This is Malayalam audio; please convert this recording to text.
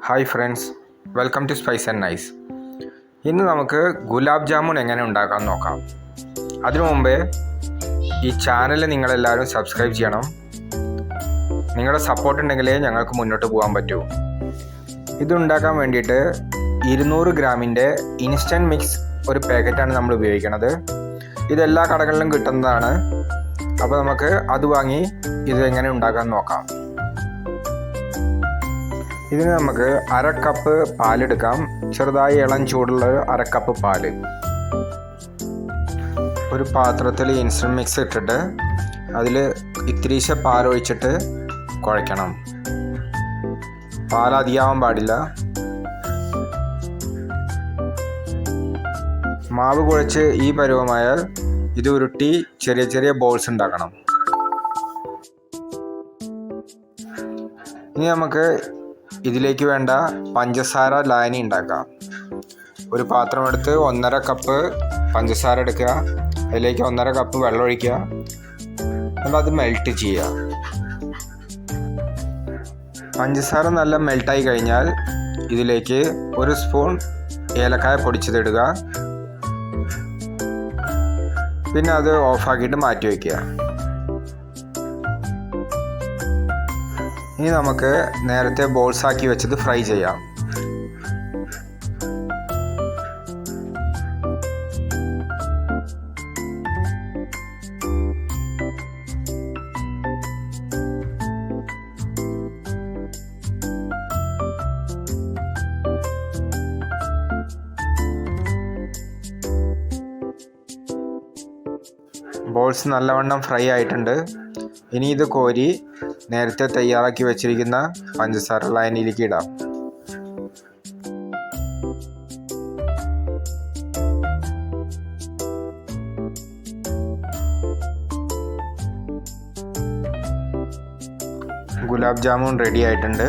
Hi friends welcome to spice and nice. ഇന്ന് നമുക്ക് ഗുലാബ് ജാമുൻ എങ്ങനെ ഉണ്ടാക്കാൻ നോക്കാം. അതിനു മുമ്പേ ഈ ചാനൽ നിങ്ങളെല്ലാവരും സബ്സ്ക്രൈബ് ചെയ്യണം. നിങ്ങളുടെ സപ്പോർട്ട് ഉണ്ടെങ്കിലേ ഞങ്ങൾക്ക് മുന്നോട്ട് പോകാൻ പറ്റൂ. ഇതുണ്ടാക്കാൻ വേണ്ടിയിട്ട് ഇരുന്നൂറ് ഗ്രാമിന്റെ ഇൻസ്റ്റന്റ് മിക്സ് ഒരു പാക്കറ്റാണ് നമ്മൾ ഉപയോഗിക്കുന്നത് ഇതെല്ലാ കടകളിലും കിട്ടുന്നതാണ്. അപ്പോൾ നമുക്ക് അത് വാങ്ങി ഇത് എങ്ങനെ ഉണ്ടാക്കാൻ നോക്കാം. ഇതിന് നമുക്ക് അര കപ്പ് പാലെടുക്കാം. ചെറുതായി ഇളം ചൂടുള്ള ഒരു അര കപ്പ് പാൽ. ഒരു പാത്രത്തിൽ ഇൻസ്റ്റന്റ് മിക്സ് ഇട്ടിട്ട് അതിൽ ഇത്തിരീശ പാലൊഴിച്ചിട്ട് കുഴയ്ക്കണം. പാൽ അധികമാവാൻ പാടില്ല. മാവ് കുഴച്ച് ഈ പരുവമായാൽ ഇത് ഉരുട്ടി ചെറിയ ചെറിയ ബോൾസ് ഉണ്ടാക്കണം. ഇനി നമുക്ക് ഇതിലേക്ക് വേണ്ട പഞ്ചസാര ലായനി ഉണ്ടാക്കാം ഒരു പാത്രം എടുത്ത് ഒന്നര കപ്പ് പഞ്ചസാര എടുക്കുക. അതിലേക്ക് ഒന്നര കപ്പ് വെള്ളം ഒഴിക്കുക. എന്നിട്ട് അത് മെൽറ്റ് ചെയ്യുക. പഞ്ചസാര നല്ല മെൽട്ടായി കഴിഞ്ഞാൽ ഇതിലേക്ക് ഒരു സ്പൂൺ ഏലക്കായ പൊടിച്ചതിടുക. പിന്നെ അത് ഓഫാക്കിയിട്ട് മാറ്റി വയ്ക്കുക ഇനി നമുക്ക് നേരത്തെ ബോൾസാക്കി വെച്ചത് ഫ്രൈ ചെയ്യാം. ബോൾസ് നല്ലവണ്ണം ഫ്രൈ ആയിട്ടുണ്ട്. ഇനി ഇത് കോരി നേരത്തെ തയ്യാറാക്കി വെച്ചിരിക്കുന്ന പഞ്ചസാര ലൈനിലേക്ക് ഇടാം. ഗുലാബ് ജാമുൻ റെഡി ആയിട്ടുണ്ട്.